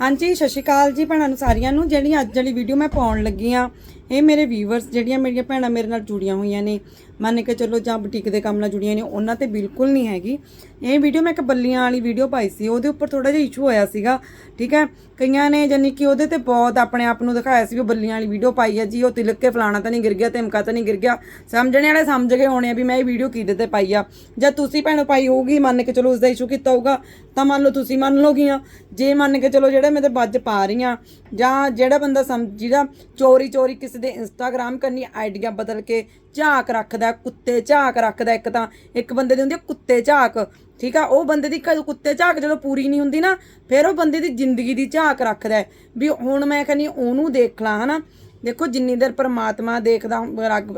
ਹਾਂਜੀ, ਸਤਿ ਸ਼੍ਰੀ ਅਕਾਲ ਜੀ ਭੈਣਾਂ ਨੂੰ ਸਾਰੀਆਂ ਨੂੰ। ਜਿਹੜੀ ਅੱਜ ਵਾਲੀ ਵੀਡੀਓ ਮੈਂ ਪਾਉਣ ਲੱਗੀ ਆ ਇਹ ਮੇਰੇ ਵੀਵਰਸ ਜਿਹੜੀਆਂ ਮੇਰੀਆਂ ਭੈਣਾਂ ਮੇਰੇ ਨਾਲ ਜੁੜੀਆਂ ਹੋਈਆਂ ਨੇ, ਮੰਨ ਕੇ ਚੱਲੋ ਜਾਂ ਬੁਟੀਕ ਦੇ ਕੰਮ ਨਾਲ ਜੁੜੀਆਂ ਨੇ, ਉਹਨਾਂ ਤੇ ਬਿਲਕੁਲ ਨਹੀਂ ਹੈਗੀ। ਇਹ ਵੀਡੀਓ ਮੈਂ ਇੱਕ ਬੱਲੀਆਂ ਵਾਲੀ ਵੀਡੀਓ ਪਾਈ ਸੀ, ਉਹਦੇ ਉੱਪਰ ਥੋੜਾ ਜਿਹਾ ਇਸ਼ੂ ਹੋਇਆ ਸੀਗਾ, ਠੀਕ ਹੈ? ਕਈਆਂ ਨੇ ਜਾਨੀ ਕਿ ਉਹਦੇ ਤੇ ਬਹੁਤ ਆਪਣੇ ਆਪ ਨੂੰ ਦਿਖਾਇਆ ਸੀ ਵੀ ਉਹ ਬੱਲੀਆਂ ਵਾਲੀ ਵੀਡੀਓ ਪਾਈ ਹੈ ਜੀ, ਉਹ ਤਿਲਕ ਕੇ ਫਲਾਣਾ ਤਾਂ ਨਹੀਂ ਗਿਰ ਗਿਆ, ਧਮਕਾ ਤਾਂ ਨਹੀਂ ਗਿਰ ਗਿਆ। ਸਮਝਣੇ ਵਾਲੇ ਸਮਝ ਗਏ ਹੋਣੇ ਆ ਵੀ ਮੈਂ ਇਹ ਵੀਡੀਓ ਕਿਹਦੇ ਤੇ ਪਾਈ ਆ। ਜਾਂ ਤੁਸੀਂ ਭੈਣੋ ਪਾਈ ਹੋਊਗੀ, ਮੰਨ ਕੇ ਚਲੋ ਉਸ ਦਾ ਇਸ਼ੂ ਕੀਤਾ ਹੋਊਗਾ, ਤਾਂ ਮੰਨ ਲਓ ਤੁਸੀਂ ਮੰਨ ਲਓਗੀਆਂ ਜੇ ਮੰਨ ਕੇ ਚਲੋ ਜਿਹੜੇ ਮੇਰੇ ਵੱਜ ਪਾ ਰਹੀ ਰਹੀਆਂ ਜਾਂ ਜਿਹੜਾ ਬੰਦਾ ਸਮ ਜਿਹਦਾ ਚੋਰੀ ਚੋਰੀ ਕਿਸੇ ਦੇ ਇੰਸਟਾਗ੍ਰਾਮ ਕਰਨੀ ਆਈਡੀਆ ਬਦਲ ਕੇ ਝਾਕ ਰੱਖਦਾ ਕੁੱਤੇ ਝਾਕ ਰੱਖਦਾ ਇੱਕ ਤਾਂ। ਇੱਕ ਬੰਦੇ ਦੀ ਹੁੰਦੀ ਆ ਕੁੱਤੇ ਝਾਕ, ਠੀਕ ਆ? ਉਹ ਬੰਦੇ ਦੀ ਕੁੱਤੇ ਝਾਕ ਜਦੋਂ ਪੂਰੀ ਨਹੀਂ ਹੁੰਦੀ ਨਾ, ਫਿਰ ਉਹ ਬੰਦੇ ਦੀ ਜ਼ਿੰਦਗੀ ਦੀ ਝਾਕ ਰੱਖਦਾ ਵੀ ਹੁਣ ਮੈਂ ਕਹਿੰਦੀ ਉਹਨੂੰ ਦੇਖ ਲਾਂ, ਹਨਾ? ਦੇਖੋ ਜਿੰਨੀ ਦੇਰ ਪਰਮਾਤਮਾ ਦੇਖਦਾ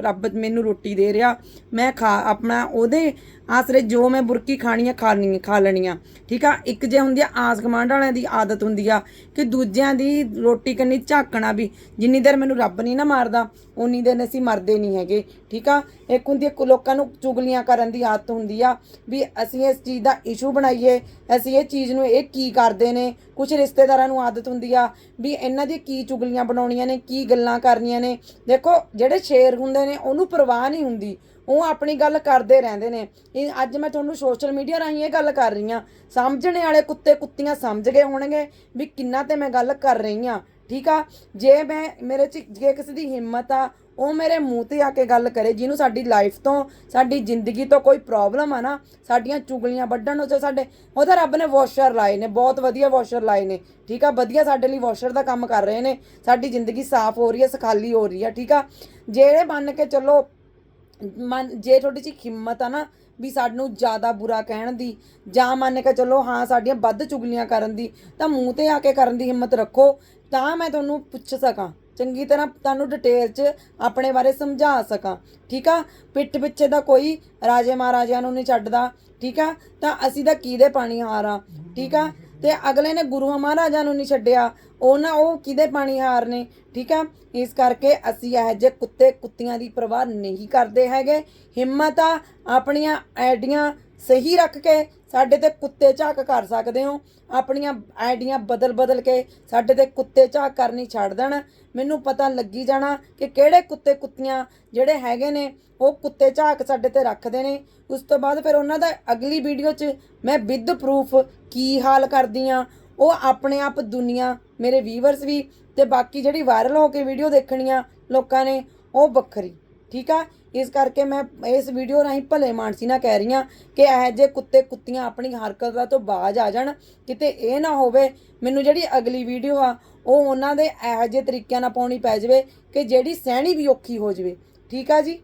ਰੱਬ ਮੈਨੂੰ ਰੋਟੀ ਦੇ ਰਿਹਾ, ਮੈਂ ਖਾ, ਆਪਣਾ ਉਹਦੇ ਆਸਰੇ ਜੋ ਮੈਂ ਬੁਰਕੀ ਖਾਣੀ ਆ ਖਾਣੀ ਖਾ ਲੈਣੀ ਆ ਠੀਕ ਆ? ਇੱਕ ਜੇ ਹੁੰਦੀ ਆ ਆਸ ਕਮਾਂਡ ਵਾਲਿਆਂ ਦੀ ਆਦਤ ਹੁੰਦੀ ਆ ਕਿ ਦੂਜਿਆਂ ਦੀ ਰੋਟੀ ਕੰਨੀ ਝਾਕਣਾ ਵੀ, ਜਿੰਨੀ ਦੇਰ ਮੈਨੂੰ ਰੱਬ ਨਹੀਂ ਨਾ ਮਾਰਦਾ ਉਨੀ ਦੇਰ ਅਸੀਂ ਮਰਦੇ ਨਹੀਂ ਹੈਗੇ। ਠੀਕ ਆ? ਇੱਕ ਹੁੰਦੀ ਆ ਲੋਕਾਂ ਨੂੰ ਚੁਗਲੀਆਂ ਕਰਨ ਦੀ ਆਦਤ ਹੁੰਦੀ ਆ ਵੀ ਅਸੀਂ ਇਸ ਚੀਜ਼ ਦਾ ਇਸ਼ੂ ਬਣਾਈਏ, ਅਸੀਂ ਇਹ ਚੀਜ਼ ਨੂੰ ਇਹ ਕੀ ਕਰਦੇ ਨੇ? ਕੁਝ ਰਿਸ਼ਤੇਦਾਰਾਂ ਨੂੰ ਆਦਤ ਹੁੰਦੀ ਆ ਵੀ ਇਹਨਾਂ ਦੀ ਕੀ ਚੁਗਲੀਆਂ ਬਣਾਉਣੀਆਂ ਨੇ, ਕੀ ਗੱਲਾਂ ਕਰਨੀਆਂ ਨੇ? ਦੇਖੋ, ਜਿਹੜੇ ਸ਼ੇਰ ਹੁੰਦੇ ਨੇ, ਉਹਨੂੰ ਪਰਵਾਹ ਨਹੀਂ ਹੁੰਦੀ। ਉਹ ਆਪਣੀ ਗੱਲ ਕਰਦੇ ਰਹਿੰਦੇ ਨੇ। ਇਹ ਅੱਜ ਮੈਂ ਤੁਹਾਨੂੰ ਸੋਸ਼ਲ ਮੀਡੀਆ ਰਾਹੀਂ ਇਹ ਗੱਲ ਕਰ ਰਹੀ ਹਾਂ। ਸਮਝਣੇ ਵਾਲੇ ਕੁੱਤੇ ਕੁੱਤੀਆਂ ਸਮਝ ਗਏ ਹੋਣਗੇ ਵੀ ਕਿੰਨਾ ਤੇ ਮੈਂ ਗੱਲ ਕਰ ਰਹੀ ਹਾਂ, ਠੀਕ ਆ? ਜੇ ਮੈਂ, ਮੇਰੇ ਚ ਜੇ ਕਿਸੇ ਦੀ ਹਿੰਮਤ ਆ, ਉਹ ਮੇਰੇ ਮੂੰਹ ਤੇ ਆ ਕੇ ਗੱਲ ਕਰੇ, ਜਿਹਨੂੰ ਸਾਡੀ ਲਾਈਫ ਤੋਂ, ਸਾਡੀ ਜ਼ਿੰਦਗੀ ਤੋਂ ਕੋਈ ਪ੍ਰੋਬਲਮ ਆ ਨਾ, ਸਾਡੀਆਂ ਚੁਗਲੀਆਂ ਵੱਢਣ ਨੂੰ ਤੇ ਸਾਡੇ, ਉਹ ਤਾਂ ਰੱਬ ਨੇ ਵਾਸ਼ਰ ਲਾਏ ਨੇ, ਬਹੁਤ ਵਧੀਆ ਵਾਸ਼ਰ ਲਾਏ ਨੇ, ਠੀਕ ਆ? ਵਧੀਆ ਸਾਡੇ ਲਈ ਵਾਸ਼ਰ ਦਾ ਕੰਮ ਕਰ ਰਹੇ ਨੇ, ਸਾਡੀ ਜ਼ਿੰਦਗੀ ਸਾਫ਼ ਹੋ ਰਹੀ ਹੈ, ਸਖਾਲੀ ਹੋ ਰਹੀ ਹੈ, ਠੀਕ ਆ? ਜਿਹੜੇ ਮੰਨ ਕੇ ਚੱਲੋ ਮਨ, ਜੇ ਤੁਹਾਡੀ ਚ ਹਿੰਮਤ ਆ ਨਾ ਵੀ ਸਾਨੂੰ ਜ਼ਿਆਦਾ ਬੁਰਾ ਕਹਿਣ ਦੀ, ਜਾਂ ਮੰਨ ਕੇ ਚੱਲੋ, ਹਾਂ, ਸਾਡੀਆਂ ਵੱਧ ਚੁਗਲੀਆਂ ਕਰਨ ਦੀ, ਤਾਂ ਮੂੰਹ ਤੇ ਆ ਕੇ ਕਰਨ ਦੀ ਹਿੰਮਤ ਰੱਖੋ, ਤਾਂ ਮੈਂ ਤੁਹਾਨੂੰ ਪੁੱਛ ਸਕਾਂ। ਚੰਗੀ ਤਰ੍ਹਾਂ ਤੁਹਾਨੂੰ ਡਿਟੇਲ 'ਚ ਆਪਣੇ ਬਾਰੇ ਸਮਝਾ ਸਕਾਂ, ਠੀਕ ਆ? ਪਿੱਠ ਪਿੱਛੇ ਦਾ ਕੋਈ ਰਾਜੇ ਮਹਾਰਾਜਿਆਂ ਨੂੰ ਨਹੀਂ ਛੱਡਦਾ, ਠੀਕ ਆ? ਤਾਂ ਅਸੀਂ ਤਾਂ ਕਿਹਦੇ ਪਾਣੀ ਹਾਰ ਆ ਠੀਕ ਆ? ਤੇ ਅਗਲੇ ਨੇ ਗੁਰੂਆਂ ਮਹਾਰਾਜਾਂ ਨੂੰ ਨਹੀਂ ਛੱਡਿਆ ਉਹ ਨਾ ਉਹ ਕਿਹਦੇ ਪਾਣੀ ਹਾਰ ਨੇ, ਠੀਕ ਆ? ਇਸ ਕਰਕੇ ਅਸੀਂ ਇਹ ਜੇ ਕੁੱਤੇ ਕੁੱਤੀਆਂ ਦੀ ਪਰਵਾਹ ਨਹੀਂ ਕਰਦੇ ਹੈਗੇ। ਹਿੰਮਤ ਆ ਆਪਣੀਆਂ ਆਈਡੀਆਂ ਸਹੀ ਰੱਖ ਕੇ ਸਾਡੇ ਤੇ ਕੁੱਤੇ ਝਾਕ ਕਰ ਸਕਦੇ ਹੋ। ਆਪਣੀਆਂ ਆਈਡੀਆਂ ਬਦਲ ਬਦਲ ਕੇ ਸਾਡੇ ਤੇ ਕੁੱਤੇ ਝਾਕ ਕਰਨੀ ਛੱਡ ਦੇਣ। ਮੈਨੂੰ ਪਤਾ ਲੱਗੀ ਜਾਣਾ ਕਿ ਕਿਹੜੇ ਕੁੱਤੇ ਕੁੱਤੀਆਂ ਜਿਹੜੇ ਹੈਗੇ ਨੇ, ਉਹ ਕੁੱਤੇ ਝਾਕ ਸਾਡੇ ਤੇ ਰੱਖਦੇ ਨੇ। ਉਸ ਤੋਂ ਬਾਅਦ ਫਿਰ ਉਹਨਾਂ ਦਾ ਅਗਲੀ ਵੀਡੀਓ 'ਚ ਮੈਂ ਵਿਦ ਪ੍ਰੂਫ ਕੀ ਹਾਲ ਕਰਦੀ ਆ। ਉਹ ਆਪਣੇ ਆਪ ਦੁਨੀਆ ਮੇਰੇ ਵੀਵਰਸ ਵੀ ਤੇ ਬਾਕੀ ਜਿਹੜੀ ਵਾਇਰਲ ਹੋ ਕੇ ਵੀਡੀਓ ਦੇਖਣੀਆਂ ਲੋਕਾਂ ਨੇ, ਉਹ ਵੱਖਰੀ, ਠੀਕ ਆ? ਇਸ ਕਰਕੇ ਮੈਂ ਇਸ ਵੀਡੀਓ ਰਾਹੀਂ ਭਲੇ ਮਾਨਸੀ ਨਾਲ ਕਹਿ ਰਹੀ ਹਾਂ ਕਿ ਇਹ ਜੇ ਕੁੱਤੇ ਕੁੱਤੀਆਂ ਆਪਣੀ ਹਰਕਤਾਂ ਤੋਂ ਬਾਜ ਆ ਜਾਣ, ਕਿਤੇ ਇਹ ਨਾ ਹੋਵੇ ਮੈਨੂੰ ਜਿਹੜੀ ਅਗਲੀ ਵੀਡੀਓ ਆ, ਉਹ ਉਹਨਾਂ ਦੇ ਇਹੋ ਜਿਹੇ ਤਰੀਕਿਆਂ ਨਾਲ ਪਾਉਣੀ ਪੈ ਜਾਵੇ ਕਿ ਜਿਹੜੀ ਸਹਿਣੀ ਵੀ ਔਖੀ ਹੋ ਜਾਵੇ, ਠੀਕ ਆ ਜੀ?